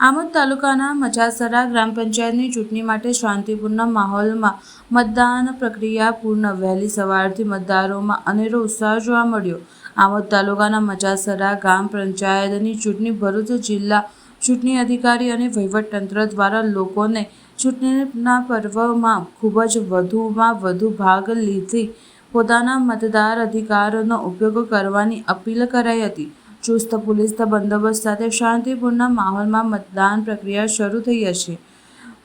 આમોદ તાલુકાના મચાસરા ગ્રામ પંચાયતની ચૂંટણી માટે શાંતિપૂર્ણ માહોલમાં મતદાન પ્રક્રિયા પૂર્ણ વહેલી સવારથી મતદારોમાં અનેરો ઉત્સાહ જોવા મળ્યો. આમોદ તાલુકાના મચાસરા ગ્રામ પંચાયતની ચૂંટણી ભરૂચ જિલ્લા ચૂંટણી અધિકારી અને વહીવટતંત્ર દ્વારા લોકોને ચૂંટણીના પર્વમાં ખૂબ જ વધુમાં વધુ ભાગ લીધી. પોતાના મતદાર અધિકારનો ઉપયોગ કરવાની અપીલ કરાઈ હતી. ચુસ્ત પોલીસ બંદોબસ્ત સાથે શાંતિપૂર્ણ માહોલમાં મતદાન પ્રક્રિયા શરૂ થઈ હશે.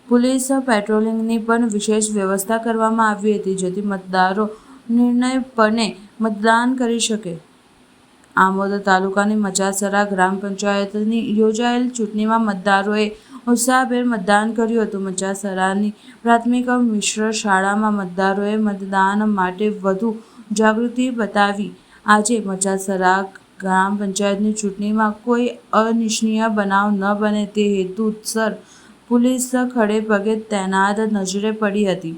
પોલીસ પેટ્રોલિંગની પણ વિશેષ વ્યવસ્થા કરવામાં આવી હતી, જેથી મતદારો નિર્ણયપણે મતદાન કરી શકે. આમોદ તાલુકાની મચાસરા ગ્રામ પંચાયતની યોજાયેલ ચૂંટણીમાં મતદારોએ ઉત્સાહભેર મતદાન કર્યું હતું. મચાસરાની પ્રાથમિક મિશ્ર શાળામાં મતદારોએ મતદાન માટે વધુ જાગૃતિ બતાવી. આજે મચાસરા ગ્રામ પંચાયતની ચૂંટણીમાં કોઈ અનિચ્છનીય બનાવ ન બને તે હેતુસર પોલીસ ખડે પગે તૈનાત નજરે પડી હતી.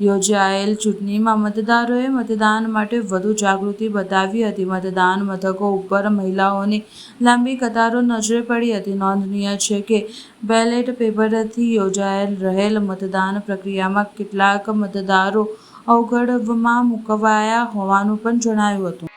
યોજાયેલ ચૂંટણીમાં મતદારોએ મતદાન માટે વધુ જાગૃતિ બતાવી હતી. મતદાન મથકો ઉપર મહિલાઓની લાંબી કતારો નજરે પડી હતી. નોંધનીય છે કે બેલેટ પેપરથી યોજાયેલ રહેલ મતદાન પ્રક્રિયામાં કેટલાક મતદારો અવગણવામાં મુકવાયા હોવાનું પણ જણાયું હતું.